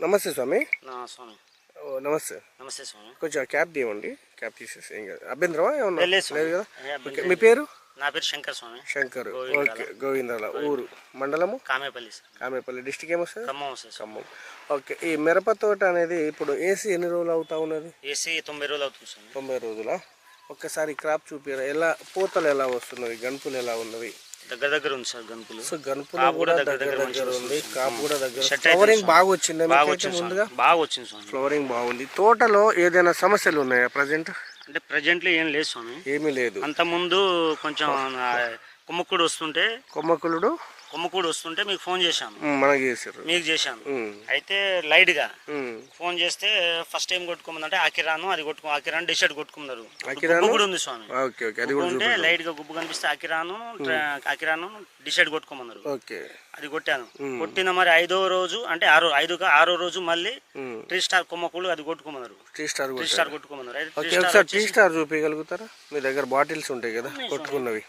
నమస్తే స్వామి. స్వామి. ఓ, నమస్తే. నమస్తే స్వామి. కొంచెం క్యాప్ తీయండి క్యాప్ తీసేసి ఏం కాదు. అభ్యంతరమా ఏమన్నా? లేదు కదా? మీ పేరు? నా పేరు శంకర్ స్వామి. శంకర్. ఓకే గోవిందాల ఊరు. మండలము? కామేపల్లి కామేపల్లి డిస్టిక్ ఏమొస్తుంది ఖమ్మం ఖమ్మం. ఓకే ఈ మిరప తోట అనేది ఇప్పుడు ఏసీ ఎన్ని రోజులు అవుతా ఉన్నది? ఏసీ తొంభై రోజులు అవుతుంది స్వామి తొంభై రోజుల? ఒక్కసారి క్రాప్ చూపిరా. ఎలా పూతలు ఎలా వస్తున్నవి? గనుపులు ఎలా ఉన్నవి? దగ్గర దగ్గర ఉంది సార్ గనుపులు. సో గనుపులు కూడా దగ్గర దగ్గర ఉంది. కాపు కూడా దగ్గర షట్ అయితే ఫ్లవరింగ్. బాగా వచ్చిందా బాగా వచ్చింది ముందుగా? బాగా వచ్చింది స్వామి ఫ్లవరింగ్ బాగుంది. తోటలో ఏదైనా సమస్యలు ఉన్నాయా ప్రజెంట్ అంటే ప్రజెంట్లీ ఏం లేదు స్వామి. ఏమీ లేదు. అంత ముందు కొంచెం కొమ్మక్కూడు వస్తుంటే కొమ్మకులుడు కొమ్మక్కూడు వస్తుంటే మీకు ఫోన్ చేశాను మనకి మీకు చేశాను అయితే లైట్గా ఉమ్. ఫోన్ చేస్తే ఫస్ట్ టైం కొట్టుకోమందంటే ఆకిరాను అది కొట్టుకో ఆకిరాను డిషర్ట్ కొట్టుకున్నారు ఆకిరాను? కూడా ఉంది స్వామి. ఉంటే లైట్గా గుబ్బు కనిపిస్తే ట్ర- అకిరాను డిసైడ్ కొట్టుకోమన్నారు అది కొట్టాను. కొట్టిన మరి ఐదో రోజు అంటే ఆరో ఐదు ఆరో రోజు మళ్ళీ. త్రీ స్టార్ కొమ్మకూలు అది కొట్టుకోమన్నారు టీ స్టార్ త్రీ స్టార్ కొట్టుకోమన్నారు త్రీ టీ స్టార్ చూపించగలుగుతారా? మీ దగ్గర బాటిల్స్ ఉంటాయి కదా కొట్టుకున్నవి.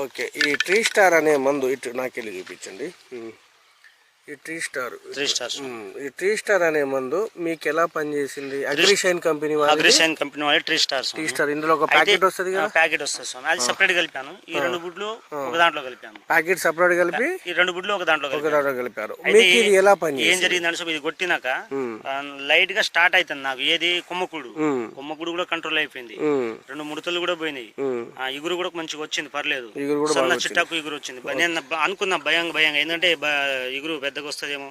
ఓకే ఈ త్రీ స్టార్ అనే మందు ఇటు నాకెళ్ళి చూపించండి. ఈ టీ స్టార్. Three stars. ఉమ్, ఈ టీ స్టార్ అనే మందు మీకు ఎలా పనిచేసింది? అగ్రిషైన్ కంపెనీ వాళ్ళు అగ్రిసైన్ కంపెనీ వాళ్ళు త్రీ స్టార్స్. T star. ఇందులో ఒక ప్యాకెట్ వస్తుంది కదా? ప్యాకెట్ వస్తుంది స్వామి అది సెపరేట్ కలిపాను. ఈ రెండు బుడ్లు ఒక దాంట్లో కలిపాను. ప్యాకెట్ సపరేట్ కలిపి? ఈ రెండు బుడ్లు ఒక దాంట్లో ఒక దాంట్లో కలిపారు. మీకు ఇది ఎలా ఏం పనిచేసింది జరిగిందంటే స్వామి ఇది కొట్టినాక లైట్గా స్టార్ట్ అవుతుంది నాకు. ఏది? కొమ్మకుడు. కొమ్మకుడు కూడా కంట్రోల్ అయిపోయింది. రెండు ముడతలు కూడా పోయినాయి. ఆ ఇగురు కూడా మంచిగా వచ్చింది పర్లేదు. చిట్టాకు ఇగురు వచ్చింది. నేను అనుకున్నా భయం భయంగా. ఎందుకంటే ఇగురు పెద్దగా వస్తుందేమో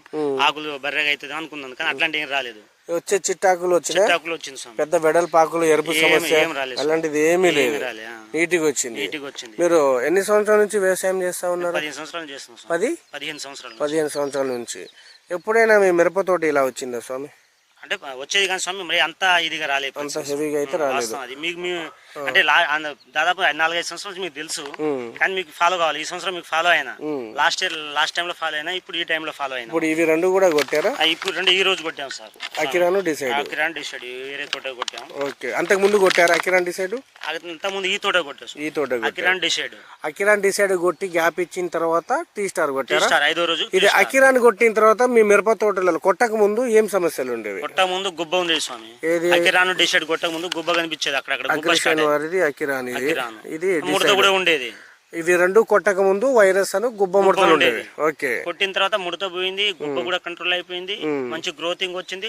ఆకులు బర్రెగా అవుతుంది అనుకున్నాను కానీ అట్లాంటి ఏం రాలేదు. వచ్చే చిట్టాకులు వచ్చినాయి? చిట్టాకులు వచ్చింది స్వామి. పెద్ద వెడల్పాకులు ఎరుపు సమస్య ఏం రాలేదు స్వామి. అలాంటిది ఏమీ లేదు. రాలే ఆ. నీటిగా వచ్చింది నీట్గా వచ్చింది మీరు ఎన్ని సంవత్సరాల నుంచి వ్యవసాయం చేస్తా ఉన్నారు? పదిహేను సంవత్సరాలు చేస్తున్నాం స్వామి. పది? పదిహేను సంవత్సరాలు పదిహేను సంవత్సరాల నుంచి. ఎప్పుడైనా మీ మిరపతోటి ఇలా వచ్చిందా స్వామి? అంటే వచ్చేది కానీ స్వామి మరి అంత ఇదిగా రాలేదు. అంత హెవీగా అయితే రాలేదు. అది. మీకు మీ అంటే లా- దాదాపు నాలుగైదు సంవత్సరాల మీకు తెలుసు. కానీ మీకు ఫాలో కావాలి. ఈ సంవత్సరం మీకు ఫాలో అయినా. లాస్ట్ ఇయర్ లాస్ట్ టైంలో ఫాలో అయినా ఇప్పుడు ఈ టైంలో ఫాలో అయినా. ఇప్పుడు ఇవి రెండు కూడా కొట్టారా? ఇప్పుడు రెండు ఈ రోజు కొట్టాం సార్. అకిరాను డిసైడ్ కిరాణ్ డిసైడ్ వేరే తోట కొట్టాం. ఓకే. అంతకు ముందు కొట్టారా అకిరాన్ డిసైడ్ అంత ముందు ఈ తోట కొట్టాం ఈ తోట కొట్టారు. కిరాణ్ డిసైడ్ అకిరాన్ డిసైడ్ కొట్టి గ్యాప్ ఇచ్చిన తర్వాత టీ స్టార్ కొట్టారా? ఐదో రోజు ఇది అకిరాన్ కొట్టిన తర్వాత మీ మిరప తోటలలో కొట్టక ముందు ఏం సమస్యలు ఉండేవి? కొట్ట ముందు గుబ్బ ఉంది స్వామి. అకిరాన్ డిసైడ్ కొట్ట ముందు గుబ్బ కనిపించేది స్టార్ట్ వారిది అకిరాన్ ఇది ఇది ముడత కూడా ఉండేది. ఇవి రెండు కొట్టక ముందు వైరస్ అను గుబ్బ ముడతలు ఉండేవి. ఓకే. కొట్టిన తర్వాత ముడత పోయింది గుబ్బ కూడా కంట్రోల్ అయిపోయింది మంచి గ్రోతింగ్ వచ్చింది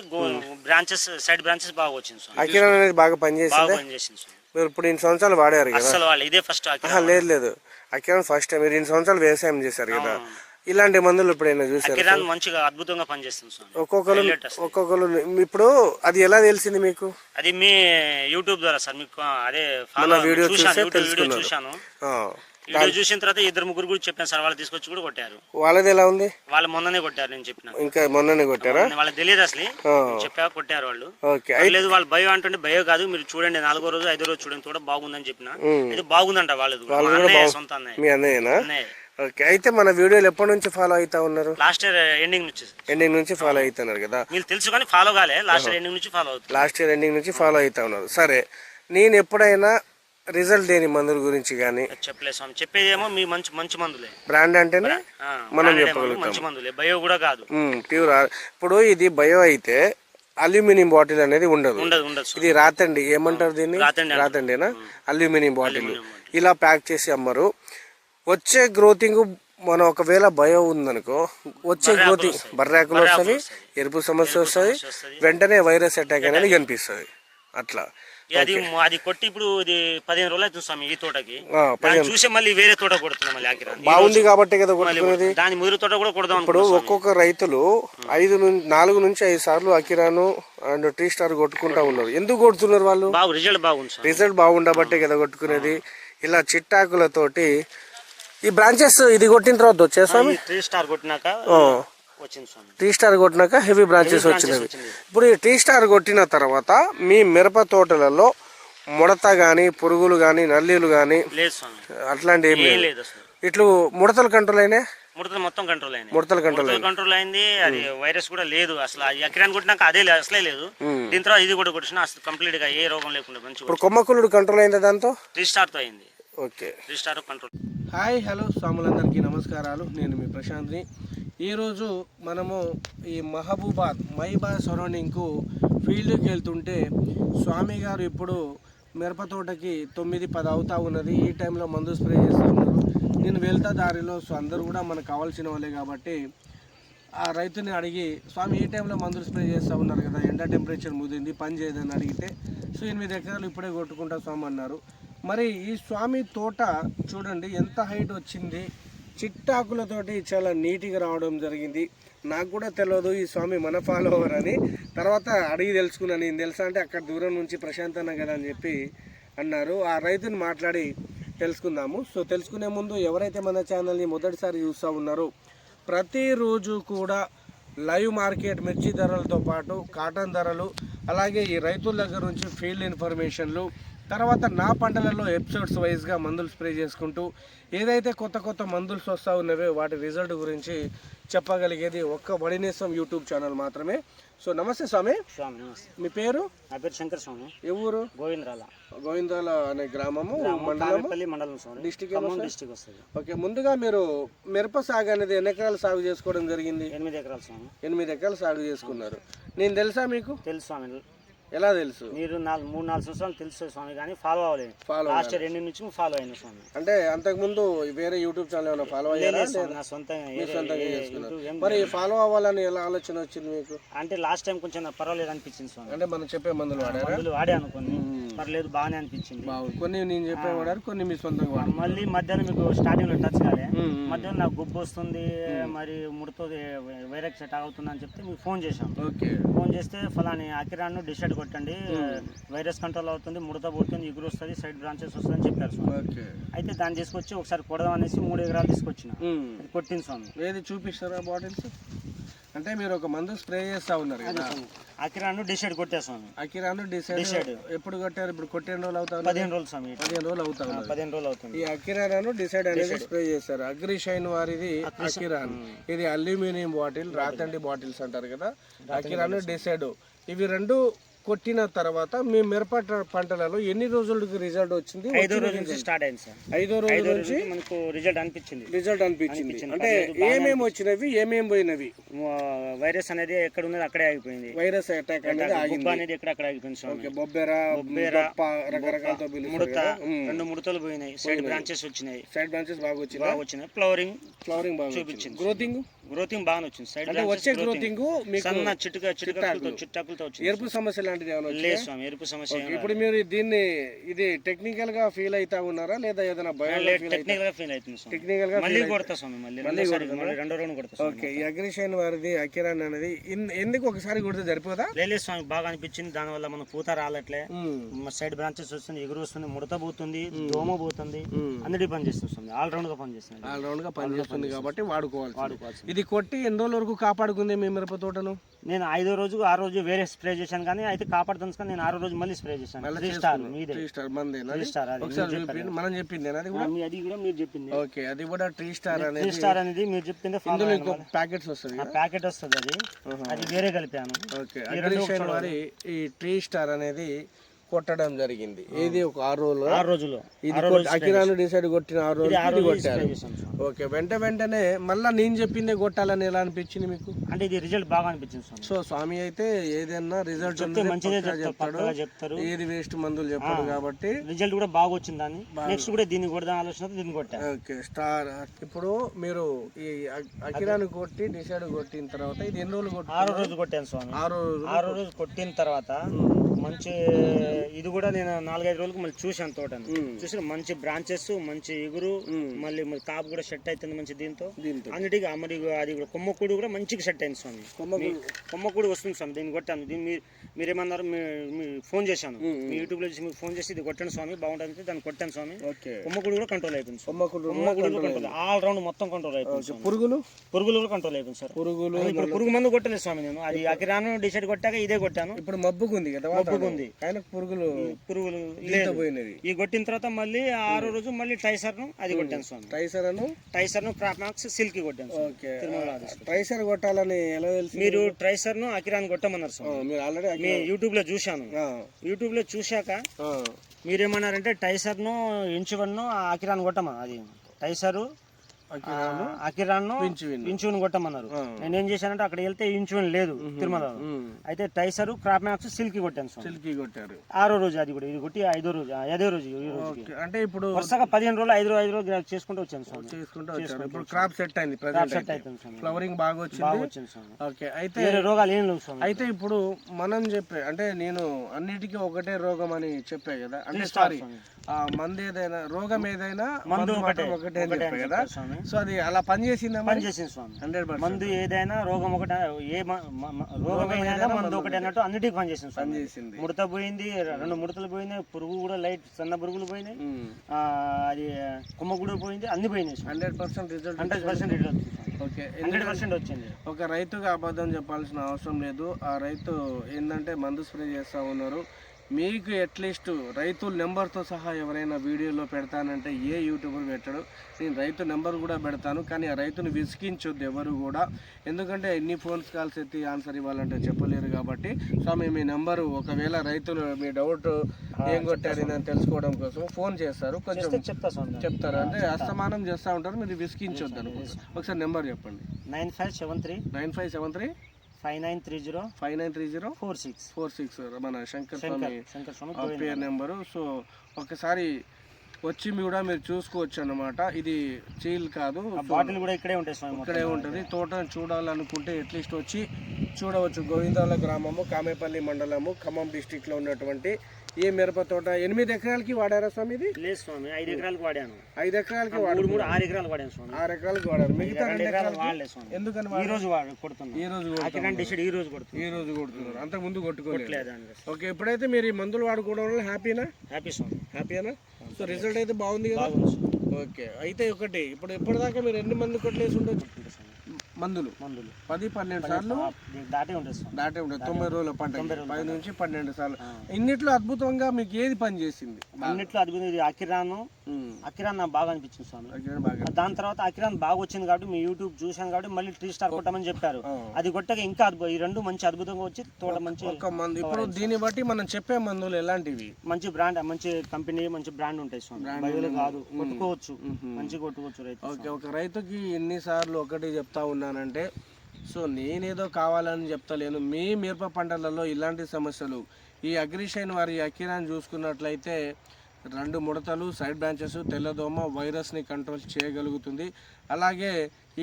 బ్రాంచెస్ సైడ్ బ్రాంచెస్ బాగా వచ్చింది అకిరాన్ అనేది బాగా పనిచేసింది? పనిచేసింది మీరు ఇప్పుడు ఇన్ని సంవత్సరాలు వాడారు కదా. అసలు వాళ్ళు ఇదే ఫస్ట్ లేదు లేదు. అకిరాన్ ఫస్ట్ టైం మీరు ఇన్ని సంవత్సరాలు వ్యవసాయం చేశారు కదా. ఇలాంటి మందులు ఎప్పుడైనా చూసారు మంచిగా అద్భుతంగా పనిచేస్తుంది స్వామి. ఒక్కొక్కరు. ఒక్కొక్కరు ఇప్పుడు అది ఎలా తెలిసింది మీకు? అది మీ యూట్యూబ్ ద్వారా సార్ మీకు అదే మన వీడియో చూశాను వీడియో చూసిన తర్వాత ఇద్దరు ముగ్గురు కూడా చెప్పాను సార్ వాళ్ళు తీసుకొచ్చి కూడా కొట్టారు. వాళ్ళది ఎలా ఉంది? వాళ్ళు మొన్ననే కొట్టారు నేను చెప్పిన ఇంకా మొన్ననే కొట్టారా? వాళ్ళకి తెలియదు అసలు. చెప్పా కొట్టారు వాళ్ళు. లేదు వాళ్ళు భయం అంటుంటే భయం కాదు మీరు చూడండి నాలుగో రోజు ఐదో రోజు చూడండి కూడా బాగుందని చెప్పిన. ఇది బాగుందంట వాళ్ళది సొంత అన్నయ్య. ఓకే అయితే మన వీడియోలు ఎప్పటి నుంచి ఫాలో అవుతా ఉన్నారు? లాస్ట్ ఇయర్ ఎండింగ్ నుంచి. ఎండింగ్ నుంచి ఫాలో అవుతున్నారు కదా. మీరు తెలుసు కానీ ఫాలో కాలే. లాస్ట్ ఇయర్ ఎండింగ్ నుంచి ఫాలో అవుతుంది లాస్ట్ ఇయర్ ఎండింగ్ నుంచి ఫాలో అవుతా ఉన్నారు. సరే నేను ఎప్పుడైనా రిజల్ట్ లేని మందుల గురించి కానీ చెప్పలేదు స్వామి. చెప్పేదేమో మీ మంచి మంచి మందులే. బ్రాండ్ అంటేనే ఆ, మనం చెప్పగలుగుతాం. మంచి మందులే. భయో కూడా కాదు. ప్యూర్ ఇప్పుడు ఇది బయో అయితే అల్యూమినియం బాటిల్ అనేది ఉండదు. ఇది రాతండి. ఏమంటారు దీన్ని? రాతండి. రాతండినా? అల్యూమినియం బాటిల్ ఇలా ప్యాక్ చేసి అమ్మరు. వచ్చే గ్రోతింగ్ మనం ఒకవేళ బయో ఉందనుకో వచ్చే గ్రోతింగ్ బర్రాకులు వస్తుంది ఎరుపు సమస్య వస్తుంది. వెంటనే వైరస్ అటాక్ అనేది కనిపిస్తుంది. అట్లా. అది అది కొట్టి ఇప్పుడు ఇది పదిహేను రోజులు అవుతుంది స్వామి ఈ తోటకి. చూసి మళ్ళీ వేరే తోట కొడుతున్నాం మళ్ళీ బాగుంది కాబట్టి కదా కొట్టుకునేది. దాని ముదురు తోట కూడా కొడదాం ఇప్పుడు ఒక్కొక్క రైతులు ఐదు నుంచి నాలుగు నుంచి ఐదు సార్లు అకిరాను అండ్ టీ స్టార్ కొట్టుకుంటా ఉన్నారు. ఎందుకు కొడుతున్నారు వాళ్ళు? రిజల్ట్ బాగుంది రిజల్ట్ బాగుండబట్టే కదా కొట్టుకునేది. ఇలా చిట్టాకులతోటి ఈ బ్రాంచెస్ ఇది కొట్టిన తర్వాత వచ్చే స్వామి? త్రీ స్టార్ కొట్టినాక వచ్చింది స్వామి. టీ స్టార్ కొట్టినాక హెవీ బ్రాంచెస్ వచ్చినవి. ఇప్పుడు ఈ టీ స్టార్ కొట్టిన తర్వాత మీ మిరప తోటలలో ముడత కానీ పురుగులు కానీ నల్లీలు కానీ లేదు స్వామి. అట్లాంటి ఏం ఏం లేదు. లేదు అసలు. ఇట్లు ముడతలు కంట్రోల్ అయినాయి? ముడతలు మొత్తం కంట్రోల్ అయింది ముడతలు కంట్రోల్ ముడతలు కంట్రోల్ అయింది. అది వైరస్ కూడా లేదు. అసలు ఆ ఎకరాన్ని కొట్టినాక అదే లేదు అసలే లేదు. దీని తర్వాత ఇది కూడా కొట్టిన అసలు కంప్లీట్గా ఏ రోగం లేకుండా మంచిగా ఇప్పుడు కొమ్మకులుడు కంట్రోల్ అయిందా దాంతో? త్రీ స్టార్తో అయింది. Okay three star control hi hello స్వాములందరికీ నమస్కారాలు. నేను మీ ప్రశాంత్ని. ఈరోజు మనము ఈ మహబూబాద్ మైబా సరౌండింగ్కు ఫీల్డ్కి వెళ్తుంటే స్వామి గారు ఇప్పుడు మిరప తోటకి తొమ్మిది పది అవుతా ఉన్నది. ఈ టైంలో మందు స్ప్రే చేస్తూ ఉన్నారు. నేను వెళ్తా దారిలో సో అందరూ కూడా మనకు కావాల్సిన వాళ్ళే కాబట్టి ఆ రైతుని అడిగి స్వామి ఈ టైంలో మందులు స్ప్రే చేస్తూ ఉన్నారు కదా ఎండ టెంపరేచర్ ముదింది పని చేయదని అడిగితే. సో ఎనిమిది ఎకరాలు ఇప్పుడే కొట్టుకుంటా స్వామి అన్నారు. మరి ఈ స్వామి తోట చూడండి ఎంత హైట్ వచ్చింది. చిట్టాకులతోటి చాలా నీట్గా రావడం జరిగింది. నాకు కూడా తెలియదు ఈ స్వామి మన ఫాలోవర్ అని. తర్వాత అడిగి తెలుసుకున్నాను నేను తెలుసా అంటే అక్కడ దూరం నుంచి ప్రశాంత్ అన్న కదా అని చెప్పి అన్నారు. ఆ రైతుని మాట్లాడి తెలుసుకుందాము. సో తెలుసుకునే ముందు ఎవరైతే మన ఛానల్ని మొదటిసారి చూస్తూ ఉన్నారో ప్రతిరోజు కూడా లైవ్ మార్కెట్ మిర్చి ధరలతో పాటు కాటన్ ధరలు అలాగే ఈ రైతుల దగ్గర నుంచి ఫీల్డ్ ఇన్ఫర్మేషన్లు తర్వాత నా పంటలలో ఎపిసోడ్స్ వైజ్గా మందులు స్ప్రే చేసుకుంటూ ఏదైతే కొత్త కొత్త మందులు వస్తూ ఉన్నవో వాటి రిజల్ట్ గురించి చెప్పగలిగేది ఒక్క వడినేసం యూట్యూబ్ ఛానల్ మాత్రమే. సో నమస్తే స్వామి. స్వామి నమస్తే. మీ పేరు? నా పేరు శంకర్ స్వామి. ఏ ఊరు? గోవిందరాల. గోవిందాల అనే గ్రామము కామెపల్లి మండలం స్వామి. డిస్టిక్ డిస్టిక్ వస్తుంది. ఓకే ముందుగా మీరు మిరప సాగు అనేది ఎన్ని ఎకరాలు సాగు చేసుకోవడం జరిగింది? ఎనిమిది ఎకరాలు స్వామి. ఎనిమిది ఎకరాలు సాగు చేసుకున్నారు. నేను తెలుసా మీకు? తెలుసు స్వామి. ఎలా తెలుసు? మీరు నాలుగు మూడు నాలుగు సంవత్సరాలు తెలుసు స్వామి కానీ ఫాలో అవ్వలేదు. ఫాలో లాస్ట్ రెండు నుంచి ఫాలో అయిన స్వామి. అంటే అంతకుముందు వేరే యూట్యూబ్ ఛానల్ ఏమైనా ఫాలో అయ్యారా? నా సొంతంగా చేసుకున్నారు. మరి ఫాలో అవ్వాలని ఎలా ఆలోచన వచ్చింది మీకు? అంటే లాస్ట్ టైం కొంచెం పర్వాలేదు అనిపించింది స్వామి. అంటే మనం చెప్పే మందులు వాడారా? మందులు వాడే అనుకోని. పర్లేదు బాగానే అనిపించింది. బాగుంది కొన్ని నేను చెప్పే వాడారు కొన్ని మీ సొంతంగా మళ్ళీ మధ్యాహ్నం మీకు స్టార్టింగ్లో టచ్ కాలే. మధ్యాహ్నం నాకు గుబ్బు వస్తుంది మరి ముడతో వైరస్ సెట్ అవుతుంది అని చెప్తే మీకు ఫోన్ చేశాం. ఓకే. ఫోన్ చేస్తే ఫలాని అకిరాను డిసైడ్ కొట్టండి వైరస్ కంట్రోల్ అవుతుంది ముడత పోతుంది ఎగురు వస్తుంది సైడ్ బ్రాంచెస్ వస్తుంది అని చెప్పారు స్వామి. ఓకే. అయితే దాన్ని తీసుకొచ్చి ఒకసారి కొడదాం అనేసి మూడు ఎకరాలు తీసుకొచ్చిన. అది కొట్టింది స్వామి. ఏది చూపిస్తారా బాటిల్స్? అంటే మీరు ఒక మందు స్ప్రే చేస్తా ఉన్నారు కదా. అకిరాను డిసైడ్ కొట్టా స్వామి. అకిరాను డిసైడ్. ఎప్పుడు కొట్టారు? ఇప్పుడు కొట్టిన రోజులు అవుతా ఉన్నది? పదిహేను రోజులు స్వామి. పదిహేను రోజులు అవుతా ఉన్నది పదిహేను రోజులు అవుతుంది. ఈ అకిరాను డిసైడ్ అనేది స్ప్రే చేస్తారు. అగ్రి షైన్ వారిది అకిరాన్. ఇది అల్యూమినియం బాటిల్ రాతండి బాటిల్స్ అంటారు కదా. అకిరాన్ డిసైడ్. ఇవి రెండు కొట్టిన తర్వాత మీ మిరప పంటలలో ఎన్ని రోజులకి రిజల్ట్ వచ్చింది? ఐదో రోజు నుంచి స్టార్ట్ అయింది సార్. ఐదో రోజు నుంచి మనకు రిజల్ట్ అనిపించింది. రిజల్ట్ అనిపించింది. అంటే ఏమేమి వచ్చినవి ఏమేమి పోయినవి? వైరస్ అనేది ఎక్కడ ఉన్నది అక్కడే ఆగిపోయింది. వైరస్ అటాక్ అనేది ఎక్కడ అక్కడ ఆగిపోయింది బొబ్బెర బొబ్బెర, రకరకాలతో ముడత. రెండు ముడతలు పోయినాయి. సైడ్ బ్రాంచెస్ వచ్చినాయి. సైడ్ బ్రాంచెస్ బాగా వచ్చింది బాగా వచ్చినాయి. ఫ్లవరింగ్ ఫ్లవరింగ్ బాగా చూపించింది. గ్రోతింగ్ గ్రోతింగ్ బాగా వచ్చింది. సైడ్ అంటే వచ్చే గ్రోతింగ్. మీకు సన్న చిటుక చిటుకలతో చిట్టాకులతో వచ్చింది. ఎరుపు సమస్య లాంటిది ఏమైనా? లేదు స్వామి ఎరుపు సమస్య ఇప్పుడు మీరు దీన్ని ఇది టెక్నికల్గా ఫీల్ అవుతా ఉన్నారా? లేదా ఏదైనా భయం టెక్నికల్గా ఫీల్ అవుతుంది టెక్నికల్గా మళ్ళీ కొడతా స్వామి మళ్ళీ మళ్ళీ రెండో రౌండ్ కొడతా ఓకే ఈ అగ్రిషైన్ వారిది అకిరాన్ అనేది. ఎందుకు ఒకసారి కొడితే సరిపోదా? లేదు స్వామి బాగా అనిపించింది. దానివల్ల మన పూత రాలట్లే. సైడ్ బ్రాంచెస్ వస్తుంది ఎగురు వస్తుంది ముడత పోతుంది దోమ పోతుంది. అన్నిటి పని చేస్తుంది ఆల్ రౌండ్గా పని చేస్తుంది ఆల్ రౌండ్గా పనిచేస్తుంది కాబట్టి వాడుకోవాలి వాడుకోవాల్సింది. ఇది కొట్టి ఎన్ని రోజుల వరకు కాపాడుకుంది మీ మిరప తోటను? నేను ఐదో రోజు ఆ రోజు వేరే స్ప్రే చేశాను కానీ అయితే కాపాడుతుంది కానీ నేను ఆరో రోజు మళ్ళీ స్ప్రే చేశాను. త్రీ స్టార్ మీదే. త్రీ స్టార్ మందేనా త్రీ స్టార్ అది మనం చెప్పింది అది కూడా? మీ- అది కూడా మీరు చెప్పింది. ఓకే అది కూడా త్రీ స్టార్ త్రీ అనేది స్టార్ అనేది మీరు చెప్పింది ఇందులో ఇంకో. ప్యాకెట్స్ వస్తుంది ప్యాకెట్ వస్తుంది అది. అది వేరే కలిపాను. ఓకే ఈ ట్రీ స్టార్ అనేది కొట్టడం జరిగింది. ఏది ఒక ఆరు రోజులు? ఆరు రోజులు. ఇది అకిరాను డిసైడ్ కొట్టిన ఆరు రోజులు ఇది రోజులు కొట్టారు. ఓకే వెంట వెంటనే మళ్ళా నేను చెప్పిందే కొట్టాలని ఎలా అనిపించింది మీకు? అంటే ఇది రిజల్ట్ బాగా అనిపించింది సో స్వామి అయితే ఏదైనా రిజల్ట్ చెప్తే మంచిదే చెప్తారు పక్కగా చెప్తారు. ఏది వేస్ట్ మందులు చెప్పాడు కాబట్టి రిజల్ట్ కూడా బాగా వచ్చింది దాన్ని నెక్స్ట్ కూడా దీన్ని కొడదాం ఆలోచన దీన్ని కొట్టా ఓకే స్టార్. ఇప్పుడు మీరు ఈ అకిరాను కొట్టి డిసైడ్ కొట్టిన తర్వాత ఇది ఎన్ని రోజులు కొట్టి ఆరో రోజు కొట్టాను స్వామి. ఆరు రోజులు ఆరో రోజు కొట్టిన తర్వాత మంచి ఇది కూడా నేను నాలుగైదు రోజులకు మళ్ళీ చూశాను తోటను. చూసి మంచి బ్రాంచెస్ మంచి ఎగురు మళ్ళీ కాపు కూడా సెట్ అవుతుంది మంచి దీంతో. అన్నిటికీ మరి అది కూడా కొమ్మకూడు కూడా మంచిగా సెట్ అయింది స్వామి. కొమ్మకూడు. వస్తుంది స్వామి దీన్ని కొట్టాను. దీన్ని మీరు మీరేమన్నారు? ఫోన్ చేశాను. మీ యూట్యూబ్లో చూసి మీకు ఫోన్ చేసి ఇది కొట్టండి స్వామి బాగుంటుంది దాన్ని కొట్టాను స్వామి. కొమ్మకూడు కూడా కంట్రోల్ అయిపోయింది కొమ్మకుడు కొమ్మకూడు కూడా కంట్రోల్ ఆల్ రౌండ్ మొత్తం కంట్రోల్ అయిపోయింది పురుగులు? పురుగులు కూడా కంట్రోల్ అయిపోయింది సార్. పురుగులు ఇప్పుడు పురుగు మందు కొట్టలేదు స్వామి నేను. అది అకిరాను డిసైడ్ కొట్టాక ఇదే కొట్టాను. ఇప్పుడు మబ్బుకు ఉంది కదా మబ్బుకు ఉంది. పురుగులు పురుగులు లేదు. పోయినది ఈ కొట్టిన తర్వాత మళ్ళీ ఆరో రోజు మళ్ళీ టైసర్ను అది కొట్టాను స్వామి. ట్రైసర్ అను టైసర్ను క్రాప్మాక్స్ సిల్క్ కొట్టాను. ఓకే. ట్రైసర్ కొట్టాలని ఎలా తెలుసు మీరు ట్రైసర్ను అకిరాన్ కొట్టమన్నారు స్వామి. మీరు ఆల్రెడీ మీ యూట్యూబ్లో చూశాను. యూట్యూబ్లో చూశాక మీరేమన్నారంటే టైసర్ను ఇంచువన్ను అకిరాన్ కొట్టమా? అది టైసరు అకిరాన్ను. ఇంచుని కొట్టమన్నారు. నేను ఏం చేశానంటే అక్కడ వెళ్తే ఇంచుని లేదు తిరుమల. అయితే టైసర్ క్రాప్ మ్యాక్స్ సిల్క్ కొట్టాను సిల్కీ కొట్టారు. ఆరో రోజు అది కూడా ఇది కొట్టి ఐదో రోజు ఐదో రోజు. అంటే ఇప్పుడు వరుసగా పదిహేను రోజులు ఐదు రోజు ఐదు రోజు గ్రా- చేసుకుంటూ వచ్చాను స్వామి. చేసుకుంటూ వచ్చారు. ఇప్పుడు క్రాప్ సెట్ అయింది క్రాప్ సెట్ అవుతుంది స్వామి. ఫ్లవరింగ్ బాగా బాగా వచ్చింది. వచ్చింది స్వామి. ఓకే అయితే రోగాలు ఏం లేవు స్వామి. అయితే ఇప్పుడు మనం చెప్పే అంటే నేను అన్నిటికీ ఒకటే రోగం అని చెప్పే కదా. అంటే సారీ మందు ఏదైనా రోగం ఏదైనా మందు ఒకటే ఒకటే అని చెప్పే కదా. సో అది అలా పనిచేసిందా మరి? పని చేసింది స్వామి. Hundred percent. మందు ఏదైనా రోగం ఒకటి ఏ రోగం ఏదైనా మందు ఒకటి అన్నట్టు అన్నిటికీ పని చేసింది స్వామి. పనిచేసింది. ముడత పోయింది రెండు ముడతలు పోయినాయి పురుగు కూడా లైట్ సన్న పురుగులు పోయినాయి. అది కొమ్మ కూడా పోయింది అన్ని పోయినాయి hundred percent result hundred percent స్వామి. ఓకే. హండ్రెడ్ పర్సెంట్ వచ్చింది. ఒక రైతుగా అబద్ధం చెప్పాల్సిన అవసరం లేదు. ఆ రైతు ఏంటంటే మందు స్ప్రే చేస్తూ ఉన్నారు. మీకు అట్లీస్ట్ రైతుల నెంబర్తో సహా ఎవరైనా వీడియోలో పెడతానంటే ఏ యూట్యూబర్ పెట్టడు నేను రైతు నెంబర్ కూడా పెడతాను కానీ ఆ రైతుని విసిగించొద్దు ఎవరు కూడా. ఎందుకంటే ఎన్ని ఫోన్స్ కాల్స్ ఎత్తి ఆన్సర్ ఇవ్వాలంటే చెప్పలేరు కాబట్టి స్వామి మీ నెంబరు ఒకవేళ రైతులు మీ డౌట్ ఏం కొట్టారు అని తెలుసుకోవడం కోసం ఫోన్ చేస్తారు. కొంచెం చెప్తారు? అంటే అస్తమానం చేస్తూ ఉంటారు మీరు విసిగించొద్దు అనుకుంటారు ఒకసారి నెంబర్ చెప్పండి. Nine five seven three. Nine five seven three five nine three zero five nine three zero four six. Four six మన శంకర్ స్వామి శంకర్ స్వామి పేరు నెంబరు. సో ఒకసారి వచ్చి మీ కూడా మీరు చూసుకోవచ్చు అన్నమాట. ఇది చీల్ కాదు. బాటిల్ కూడా ఇక్కడే ఉంటాయి. ఇక్కడే ఉంటుంది. తోటను చూడాలనుకుంటే అట్లీస్ట్ వచ్చి చూడవచ్చు. గోవిందాల గ్రామము కామేపల్లి మండలము ఖమ్మం district లో ఉన్నటువంటి ఈ మిరప తోట? ఎనిమిది ఎకరాలకి వాడారా స్వామి ఇది లేదు స్వామి ఐదు ఎకరాలకు వాడాను. ఐదు ఎకరాలకి వాడు మూడు ఆరు ఎకరాలు వాడాను స్వామి. ఆరు ఎకరాలకి వాడారు. మిగతా రెండు ఎకరాలు వాడలేదు స్వామి. ఎందుకని ఈ? రోజు వాడు కొడుతున్నా. ఈ రోజు డిసైడ్ ఈ రోజు కొడుతున్నా. ఈ రోజు కొడుతున్నారు. అంతకు ముందు కొట్టుకోలేదు. లేదా అని ఓకే ఎప్పుడైతే మీరు ఈ మందులు వాడుకోవడం వల్ల హ్యాపీనా? హ్యాపీ స్వామి. హ్యాపీనా? సో రిజల్ట్ అయితే బాగుంది కదా. ఓకే అయితే ఒకటి. ఇప్పుడు ఎప్పటిదాకా మీరు ఎన్ని మందు కొట్టలేసి ఉండొచ్చు. మందులు. మందులు. పది పన్నెండు సార్లు దాటే ఉంటుంది దాటే ఉంటుంది తొంభై రోజుల పంట. పది నుంచి పన్నెండు సార్లు. ఇన్నిట్లో అద్భుతంగా మీకు ఏది పని చేసింది అన్నిట్లో అద్భుతం అకిరాను అకిరాన్ నాకు బాగా అనిపించింది స్వామి. బాగా దాని తర్వాత అకిరాన్ బాగా వచ్చింది కాబట్టి మీ యూట్యూబ్ చూశాను కాబట్టి మళ్ళీ త్రీ స్టార్ కొట్టమని చెప్పారు. అది కొట్టక ఇంకా ఈ రెండు మంచి అద్భుతంగా వచ్చి తోట మంచి మందు. ఇప్పుడు దీన్ని బట్టి మనం చెప్పే మందులు ఎలాంటివి? మంచి బ్రాండ్ మంచి కంపెనీ మంచి బ్రాండ్ ఉంటాయి స్వామి. కాదు. కొట్టుకోవచ్చు. మంచి కొట్టుకోవచ్చు రైతు ఓకే ఒక రైతుకి ఎన్నిసార్లు ఒకటి చెప్తా ఉన్నానంటే సో నేనేదో కావాలని చెప్తలేను. మీ మిరప పంటలలో ఇలాంటి సమస్యలు ఈ అగ్రిషైన్ వారి అకిరాన్ని చూసుకున్నట్లయితే రెండు ముడతలు సైడ్ బ్రాంచెస్ తెల్లదోమ వైరస్ని కంట్రోల్ చేయగలుగుతుంది. అలాగే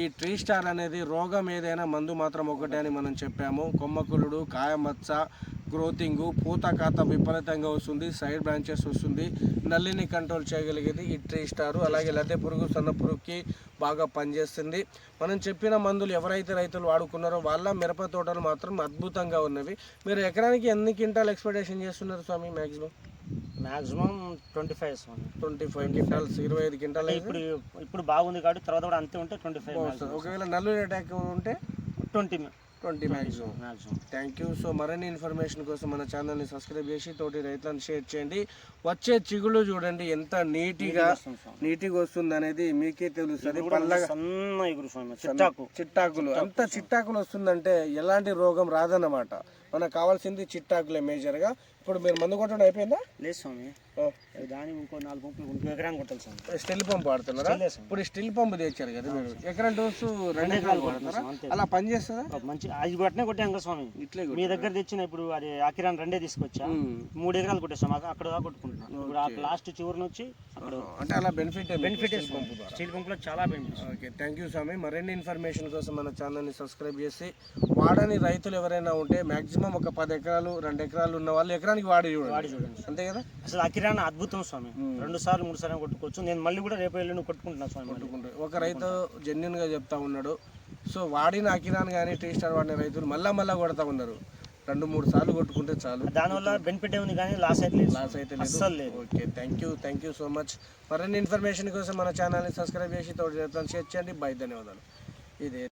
ఈ ట్రీ స్టార్ అనేది రోగం ఏదైనా మందు మాత్రం ఒకటే అని మనం చెప్పాము. కొమ్మకులుడు కాయమచ్చ గ్రోతింగు పూత కాత విపరీతంగా వస్తుంది సైడ్ బ్రాంచెస్ వస్తుంది నల్లిని కంట్రోల్ చేయగలిగేది ఈ ట్రీ స్టార్. అలాగే లద్దె పురుగు సన్న పురుగుకి బాగా పనిచేస్తుంది. మనం చెప్పిన మందులు ఎవరైతే రైతులు వాడుకున్నారో వాళ్ళ మిరప తోటలు మాత్రం అద్భుతంగా ఉన్నవి. మీరు ఎకరానికి ఎన్ని క్వింటాల్ ఎక్స్పెక్టేషన్ చేస్తున్నారు స్వామి maximum maximum twenty five twenty five quintals ఇరవై ఐదు క్వింటాల్ ఇప్పుడు ఇప్పుడు బాగుంది కాబట్టి తర్వాత కూడా అంతే ఉంటే ట్వంటీ ఫైవ్ వస్తుంది ఒకవేళ నల్లు అటాక్ ఉంటే twenty twenty maximum thank you so మరిన్ని ఇన్ఫర్మేషన్ కోసం మన ఛానల్ని సబ్స్క్రైబ్ చేసి తోటి రైతులను షేర్ చేయండి. వచ్చే చిగుళ్ళు చూడండి ఎంత నీట్గా నీట్గా వస్తుంది అనేది మీకే తెలుస్తుంది. చిట్టాకులు. అంత చిట్టాకులు వస్తుందంటే ఎలాంటి రోగం రాదన్నమాట. మనకు కావాల్సింది చిట్టాకులే మేజర్గా. ఇప్పుడు మీరు మందు కొట్టడం అయిపోయిందా? లేదు స్వామి. దాని ఇంకో నాలుగు పంపులు ఇంకో ఎకరానికి కొట్టాలి స్వామి. స్టిల్ పంప్ వాడుతున్నారా. ఇప్పుడు స్టిల్ పంప్ తెచ్చారు కదా మీరు. ఎకరం డోసు రెండు ఎకరాలు వాడతారా అంతే. అలా పని చేస్తుందా? మంచి ఐదు కొట్టనే కొట్టాం కదా స్వామి. ఇట్లే మీ దగ్గర తెచ్చిన ఇప్పుడు అది అకిరాన్ రెండే తీసుకొచ్చా? మూడు ఎకరాలు కొట్టేస్తాం అక్క- అక్కడ కొట్టుకుంటున్నాం. ఇప్పుడు ఆ లాస్ట్ చివరిని వచ్చి అక్కడ అంటే అలా బెనిఫిట్ బెనిఫిట్ స్టీల్ పంపులో చాలా బెనిఫిట్ ఓకే థ్యాంక్ యూ స్వామి. మరిన్ని ఇన్ఫర్మేషన్ కోసం మన ఛానల్ని సబ్స్క్రైబ్ చేసి వాడని రైతులు ఎవరైనా ఉంటే మాక్సిమం ఒక పది ఎకరాలు రెండు ఎకరాలు ఉన్న వాళ్ళు ఎకరానికి వాడి చూడండి. వాడి చూడండి. అంతే కదా? అసలు అకిరాన్ అద్భుతం స్వామి. రెండు సార్లు మూడు సార్లు కొట్టుకోవచ్చు. నేను మళ్ళీ కూడా రేపు ఎల్లుండి కొట్టుకుంటున్నాను స్వామి మళ్ళీ. ఒక రైతు జెన్యున్గా చెప్తా ఉన్నాడు. సో వాడిన అకిరాన్ కానీ టీ స్టార్ వాడిన రైతులు మళ్ళా మళ్ళా కొడతా ఉన్నారు. రెండు మూడు సార్లు కొట్టుకుంటే చాలు. దానివల్ల బెనిఫిట్ ఉంది కానీ లాస్ అయితే లాస్ అయితే అస్సలు లేదు. Okay thank you thank you so much మరిన్ని ఇన్ఫర్మేషన్ కోసం మన ఛానల్ని సబ్స్క్రైబ్ చేసి తోటి రైతులను షేర్ చేయండి. బై ధన్యవాదాలు. ఇది